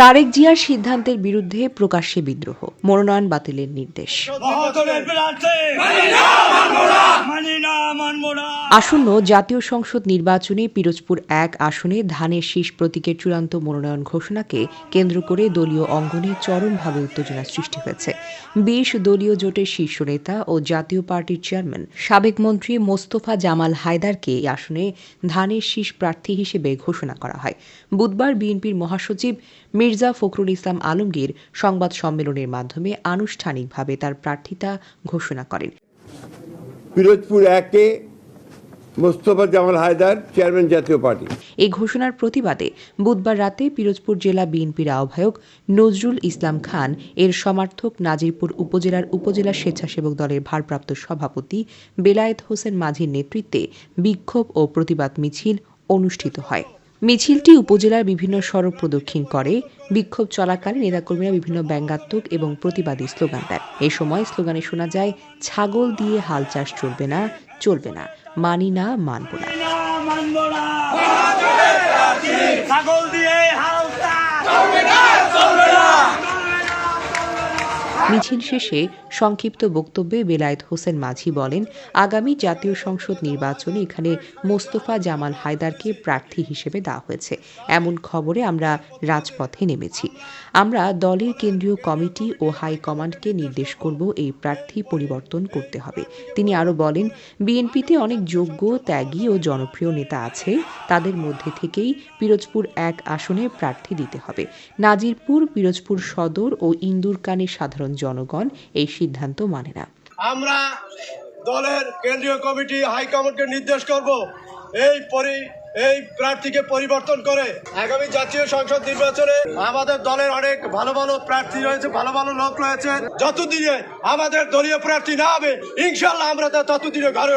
তারেক জিয়ার সিদ্ধান্তের বিরুদ্ধে প্রকাশ্যে বিদ্রোহ মনোনয়ন বাতিলের নির্দেশ। আসন্ন জাতীয় সংসদ নির্বাচনে পিরোজপুর এক আসনে ধানের শীষ প্রতীকের চূড়ান্ত মনোনয়ন ঘোষণাকে কেন্দ্র করে দলীয় অঙ্গনে চরমভাবে উত্তেজনা সৃষ্টি হয়েছে। বিশ দলীয় জোটের শীর্ষ নেতা ও জাতীয় পার্টির চেয়ারম্যান সাবেক মন্ত্রী মোস্তফা জামাল হায়দারকে এই আসনে ধানের শীষ প্রার্থী হিসেবে ঘোষণা করা হয়। বুধবার বিএনপির মহাসচিব মির্জা ফখরুল ইসলাম আলমগীর সংবাদ সম্মেলনের মাধ্যমে আনুষ্ঠানিকভাবে তার প্রার্থিতা ঘোষণা করেন। Pirojpur AK Mostafa Jamal Haider chairman Jatiya party. এই ঘোষণার প্রতিবাদে বুধবার রাতে পিরোজপুর জেলা বিএনপির আহ্বায়ক নজরুল ইসলাম খান এর সমর্থক নাজিরপুর উপজেলার উপজেলা স্বেচ্ছাসেবক দলের ভারপ্রাপ্ত সভাপতি বেলায়েত হোসেন মাঝির নেতৃত্বে বিক্ষোভ ও প্রতিবাদ মিছিল অনুষ্ঠিত হয়। মিছিলটি উপজেলার বিভিন্ন সড়ক প্রদক্ষিণ করে। বিক্ষোভ চলাকালে নেতাকর্মীরা বিভিন্ন ব্যঙ্গাত্মক এবং প্রতিবাদী স্লোগান দেয় এ সময় স্লোগানে শোনা যায়, ছাগল দিয়ে হাল চাষ চলবে না চলবে না। মানি না, মানব না। না, মানবো না। ছাগল দিয়ে মিছিল শেষে সংক্ষিপ্ত বক্তব্যে বেলায়েত হোসেন মাঝি বলেন, আগামী জাতীয় সংসদ নির্বাচনে এখানে মোস্তফা জামাল হায়দারকে প্রার্থী হিসেবে দেওয়া হয়েছে। এমন খবরে আমরা রাজপথে নেমেছি। আমরা দলের কেন্দ্রীয় কমিটি ও হাইকমান্ডকে নির্দেশ করব এই প্রার্থী পরিবর্তন করতে হবে। তিনি আরও বলেন, বিএনপিতে অনেক যোগ্য, ত্যাগী ও জনপ্রিয় নেতা আছে। তাদের মধ্যে থেকেই পিরোজপুর এক আসনে প্রার্থী দিতে হবে। নাজিরপুর, পিরোজপুর সদর ও ইন্দুরকানের সাধারণ জনগণ এই সিদ্ধান্ত মানে না। আমরা দলের কেন্দ্রীয় কমিটি হাইকমান্ডকে নির্দেশ করব এই পরি এই প্রার্থীকে পরিবর্তন করে আগামী জাতীয় সংসদ নির্বাচনে আমাদের দলের অনেক ভালো ভালো প্রার্থী রয়েছে ভালো ভালো লোক রয়েছে। যতদিনে আমাদের দলীয় প্রার্থী না হবে ইনশাল্লাহ আমরা তা ততদিনে ঘরে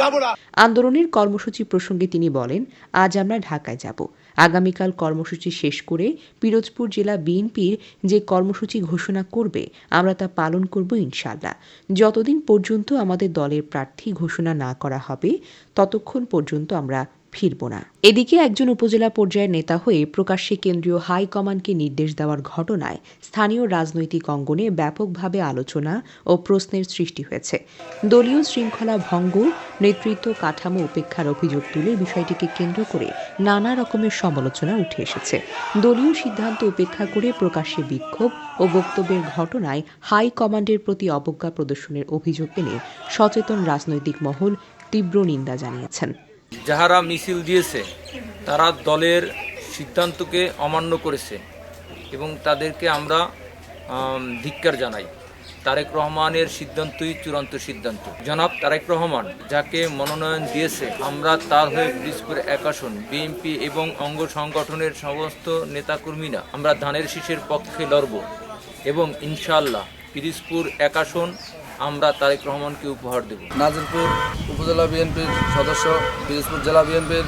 যাব না। আন্দোলনের কর্মসূচি প্রসঙ্গে তিনি বলেন আজ আমরা ঢাকায় যাব। আগামীকাল কর্মসূচি শেষ করে পিরোজপুর জেলা বিএনপির যে কর্মসূচি ঘোষণা করবে, আমরা তা পালন করব ইনশাল্লাহ যতদিন পর্যন্ত আমাদের দলের প্রার্থী ঘোষণা না করা হবে, ততক্ষণ পর্যন্ত আমরা ফিরব না। এদিকে একজন উপজেলা পর্যায়ের নেতা হয়ে প্রকাশ্যে কেন্দ্রীয় হাইকমান্ডকে নির্দেশ দেওয়ার ঘটনায় স্থানীয় রাজনৈতিক অঙ্গনে ব্যাপকভাবে আলোচনা ও প্রশ্নের সৃষ্টি হয়েছে। দলীয় শৃঙ্খলা ভঙ্গ, নেতৃত্ব কাঠামো উপেক্ষার অভিযোগ তুলে বিষয়টিকে কেন্দ্র করে নানা রকমের সমালোচনা উঠে এসেছে। দলীয় সিদ্ধান্ত উপেক্ষা করে প্রকাশ্যে বিক্ষোভ ও বক্তব্যের ঘটনায় হাইকমান্ডের প্রতি অবজ্ঞা প্রদর্শনের অভিযোগ এনে সচেতন রাজনৈতিক মহল তীব্র নিন্দা জানিয়েছেন। যাহারা মিছিল দিয়েছে, তারা দলের সিদ্ধান্তকে অমান্য করেছে এবং তাদেরকে আমরা ধিক্কার জানাই। তারেক রহমানের সিদ্ধান্তই চূড়ান্ত সিদ্ধান্ত। জনাব তারেক রহমান, যাকে মনোনয়ন দিয়েছে, আমরা তার হয়ে পিরিজপুর এক বিএনপি এবং অঙ্গ সংগঠনের সমস্ত নেতাকর্মীরা আমরা ধানের শীষের পক্ষে লড়ব এবং ইনশাল্লাহ পিরিজপুর এক আসন আমরা তারেক রহমানকে উপহার দেব। নাজিরপুর উপজেলা বিএনপির সদস্য, পিরোজপুর জেলা বিএনপির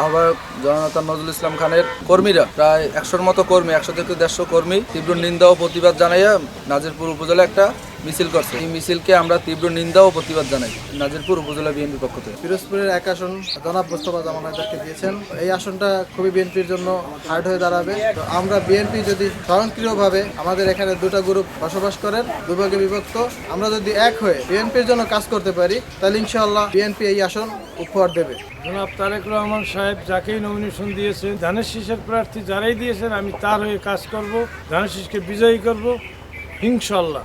আহ্বায়ক জননেতা নজরুল ইসলাম খানের কর্মীরা, প্রায় একশোর মতো কর্মী, একশো থেকে দেড়শো কর্মী তীব্র নিন্দা ও প্রতিবাদ জানাইয়া নাজিরপুর উপজেলা একটা মিছিল করছে। এই মিছিলকে আমরা তীব্র নিন্দা ও প্রতিবাদ জানাই নাজিরপুর উপজেলা বিএনপির পক্ষ থেকে। পিরোজপুরের এক আসন জনাব মোস্তফা জামান হায়দারকে দিয়েছেন। এই আসনটা খুবই বিএনপির জন্য হার্ড হয়ে দাঁড়াবে। তো আমরা বিএনপি যদি স্বয়ংক্রিয়ভাবে আমাদের এখানে দুটো গ্রুপ বসবাস করেন দুভাগে বিভক্ত আমরা যদি এক হয়ে বিএনপির জন্য কাজ করতে পারি তাহলে ইনশাআল্লাহ বিএনপি এই আসন উপহার দেবে। জনাব তারেক রহমান সাহেব যাকেই নমিনেশন দিয়েছেন ধানের শীষের প্রার্থী যারাই দিয়েছেন আমি তার হয়ে কাজ করব ধানের শীষকে বিজয়ী করব ইনশাল্লাহ